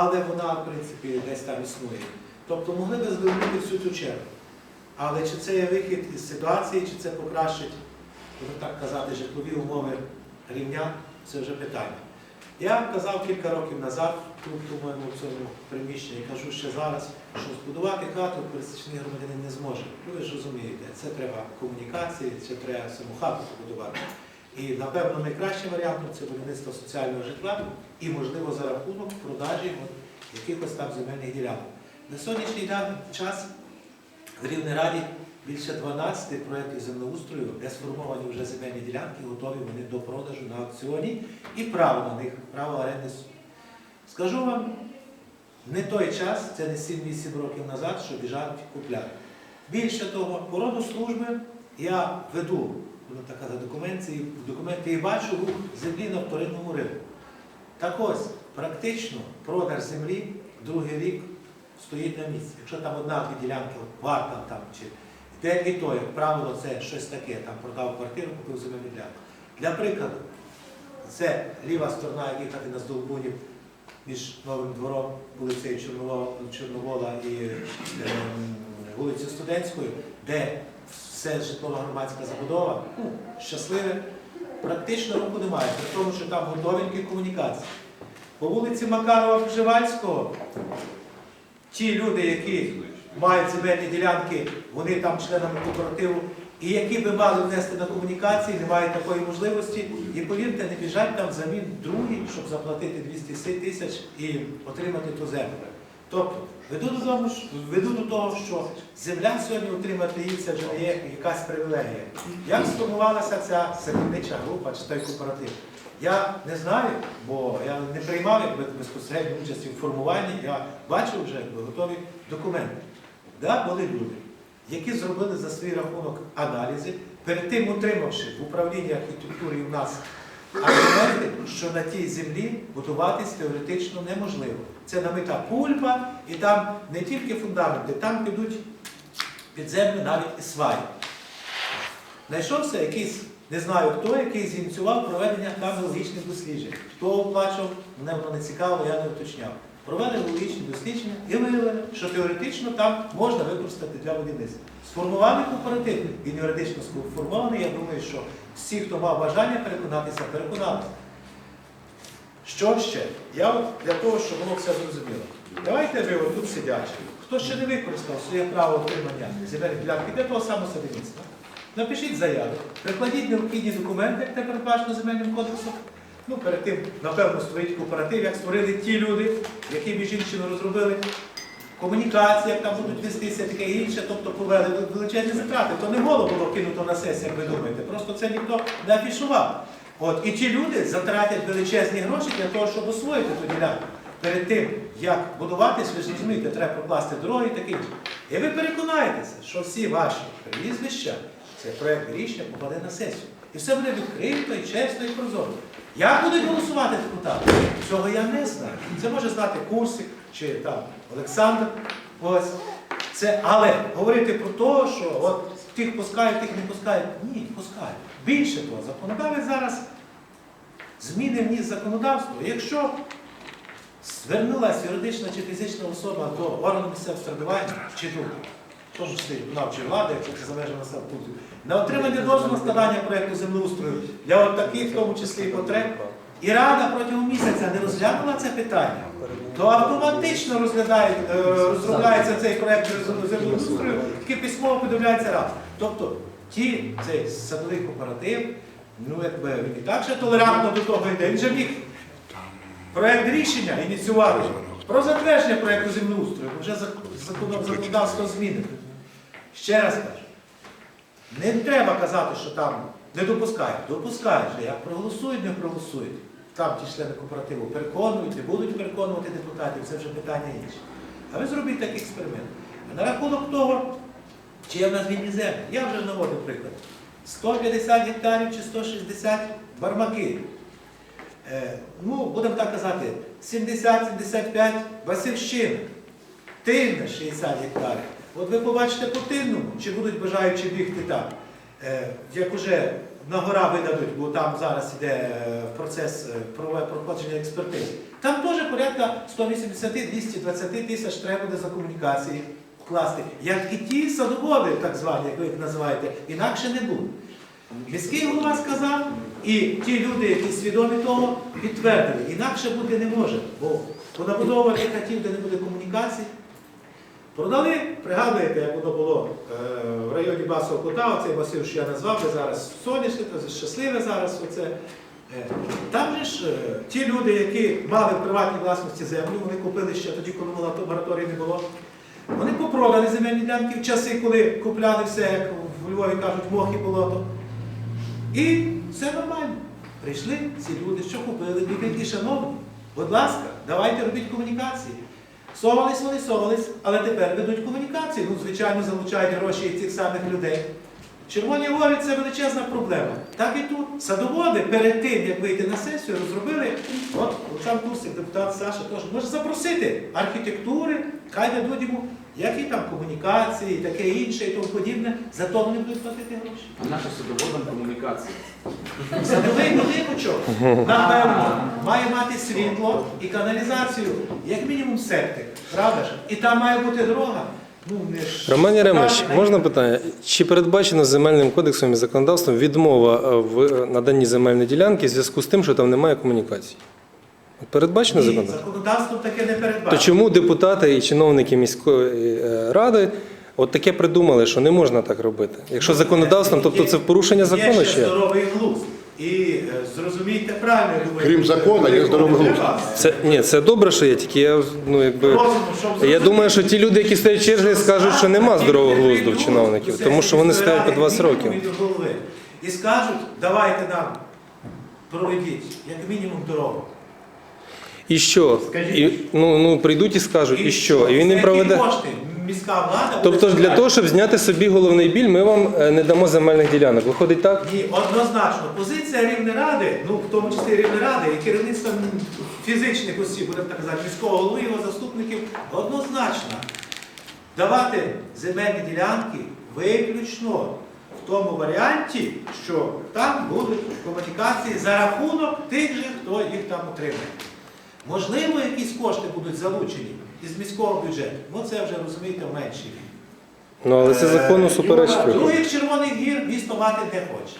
але вона, в принципі, десь там існує. Тобто могли би звернути всю цю чергу. Але чи це є вихід із ситуації, чи це покращить, так казати, житлові умови рівня, це вже питання. Я казав кілька років назад, тут, по-моєму, цьому приміщенні, кажу ще зараз, що збудувати хату пересічний громадянин не зможе. Ну, ви ж розумієте, це треба комунікації, це треба саму хату побудувати. І, напевно, найкращим варіантом це будівництво соціального житла і, можливо, за рахунок продажі якихось там земельних ділянок. На сьогоднішній час в Рівній Раді більше 12 проєктів землеустрою, де сформовані вже земельні ділянки, готові вони до продажу на аукціоні і право на них, право оренди. Скажу вам, не той час, це не 7-8 років назад, що біжать купляти. Більше того, по роду служби я веду буду так казати, документи, і бачу землі на вторинному ринку. Так ось, практично продаж землі другий рік стоїть на місці. Якщо там одна-дві ділянки варта там чи де і то, як правило, це щось таке, там продав квартиру, купив земельну ділянку. Для прикладу, це ліва сторона, як їхати на Здолбунів між Новим двором, вулицею Чорновола, і ем, вулицею Студентською, де все житлова громадська забудова, ну, щасливе, практично руху немає, при тому, що там готовенькі комунікації. По вулиці Макарова Пржевальського ті люди, які мають земельні ділянки, вони там членами кооперативу, і які би мали внести на комунікації, не мають такої можливості. І повірте, не біжать там взамін другі, щоб заплатити 200 тисяч і отримати ту землю. Тобто, веду до того, веду до того, що земля сьогодні отримати її це вже є якась привілегія. Як сформувалася ця садівнича група чи той кооператив? Я не знаю, бо я не приймав якби, безпосередньо участі в формуванні, я бачив вже якби, готові документи. Да, були люди, які зробили за свій рахунок аналізи, перед тим утримавши в управлінні архітектури у нас аргументи, що на тій землі будуватись теоретично неможливо. Це намита пульпа, і там не тільки фундаменти, там підуть під землю навіть і сваї. Знайшовся якийсь, не знаю хто, який зініціював проведення там геологічних досліджень. Хто оплачував, мене воно не цікаво, я не уточняв. Провели геологічні дослідження і виявили, що теоретично там можна використати для будівництва. Сформували кооператив, він юридично сформований. Я думаю, що всі, хто мав бажання переконатися, переконалися. Що ще? Я для того, щоб воно все зрозуміло. Давайте ви от тут сидячі. Хто ще не використав своє право отримання земельних ділянки для того самого садівництва? Напишіть заяву, прикладіть необхідні документи, як це передбачено земельним кодексом. Ну, перед тим, напевно, створіть кооператив, як створили ті люди, які між іншим розробили комунікації, як там будуть вестися, таке інше, тобто провели величезні затрати. То не голо було кинуто на сесію, як ви думаєте. Просто це ніхто не афішував. От, і ті люди затратять величезні гроші для того, щоб освоїти ту ділянку. Перед тим, як будуватись, ви ж розумієте, треба прокласти дороги і таке інше. І ви переконаєтеся, що всі ваші прізвища, це проєкт рішення попаде на сесію. І все буде відкрито, і чесно, і прозоро. Як будуть голосувати депутати? Цього я не знаю. Це може знати Курсик чи там Олександр. Ось. Це, але говорити про те, що от тих пускають, тих не пускають. Ні, пускають. Більше того, законодавець зараз зміни вніс законодавство. Якщо звернулася юридична чи фізична особа до органу місцевого самоврядування чи до в тому числі виконавчої влади, якщо це залежно населеного пункту, на отримання дозволу складання проєкту землеустрою для от таких, в тому числі потреб, і Рада протягом місяця не розглянула це питання, то автоматично розглядає, е, розробляється цей проєкт землеустрою, який письмово повідомляється Рада. Тобто ті, цей садовий кооператив, ну якби він і так ще толерантно до того йде, він же міг проєкт рішення ініціювати про затвердження проєкту землеустрою, вже зак- закон- законодавство змінено. Ще раз кажу, не треба казати, що там не допускають. Допускають, що як проголосують, не проголосують. Там ті члени кооперативу переконують, не будуть переконувати депутатів, це вже питання інше. А ви зробіть такий експеримент. А на рахунок того, чи є в нас вільні землі, я вже наводив приклад. 150 гектарів чи 160 бармаки. Е, ну, будемо так казати, 70-75 Васильщина, Тильна 60 гектарів. От ви побачите по чи будуть бажаючі бігти там. Е, як уже на гора видадуть, бо там зараз йде е, процес е, проходження експертиз. Там теж порядка 180-220 тисяч треба буде за комунікації вкласти. Як і ті садоводи, так звані, як ви їх називаєте, інакше не буде. Міський голова сказав, і ті люди, які свідомі того, підтвердили, інакше бути не може. Бо понабудовувати хатів, де не буде комунікацій. Продали, пригадуєте, як воно було е, в районі Басового Кута, оцей масив, що я назвав, де зараз сонячне, щасливе зараз. Оце. Е, Там же ж е, ті люди, які мали в приватній власності землю, вони купили ще тоді, коли мора- мораторію не було. Вони попродали земельні ділянки в часи, коли купляли все, як в Львові кажуть, мох і болото. І все нормально. Прийшли ці люди, що купили, бідненькі шановні. Будь ласка, давайте робіть комунікації. Совались вони, совались, але тепер ведуть комунікації. Ну, звичайно, залучають гроші цих самих людей. Червоні гори це величезна проблема. Так і тут. Садоводи перед тим, як вийти на сесію, розробили, от Олександр Курсик, депутат Саша, теж може запросити архітектури, хай дадуть йому, які там комунікації, таке інше і тому подібне, зато вони будуть платити гроші. А наша садоводам комунікація. Садовий будиночок, напевно, має мати світло і каналізацію, як мінімум септик, правда ж? І там має бути дорога. Роман Яремович, можна питання? Чи передбачено земельним кодексом і законодавством відмова е, в наданні земельної ділянки в зв'язку з тим, що там немає комунікацій? Передбачено Ні, законодавством? законодавством таке не передбачено. То чому депутати і чиновники міської е, ради от таке придумали, що не можна так робити? Якщо законодавством, тобто це порушення закону Є ще? ще здоровий глузд. І е, зрозумійте правильно, я думаю. Крім закону, є здоровий глузд. Це ні, це добре, що є, тільки я ну якби. Просимо, Я думаю, що ті люди, які стоять в черзі, скажуть, що нема здорового глузду в чиновників, тому що вони стоять по 20 років. І скажуть, давайте нам проведіть, як мінімум, дорогу. І що? І, ну, ну прийдуть і скажуть, і що? І він їм проведе. кошти міська влада Тобто для того, щоб зняти собі головний біль, ми вам е, не дамо земельних ділянок. Виходить так? Ні, однозначно. Позиція Рівнеради, ну в тому числі Рівнеради і керівництва фізичних осіб, будемо так казати, міського голови, його заступників, однозначна. Давати земельні ділянки виключно в тому варіанті, що там будуть комунікації за рахунок тих же, хто їх там отримає. Можливо, якісь кошти будуть залучені із міського бюджету. Ну це вже розумієте менші. Ну але це суперечки. Е, виходить. Других червоних гір місто мати не хоче.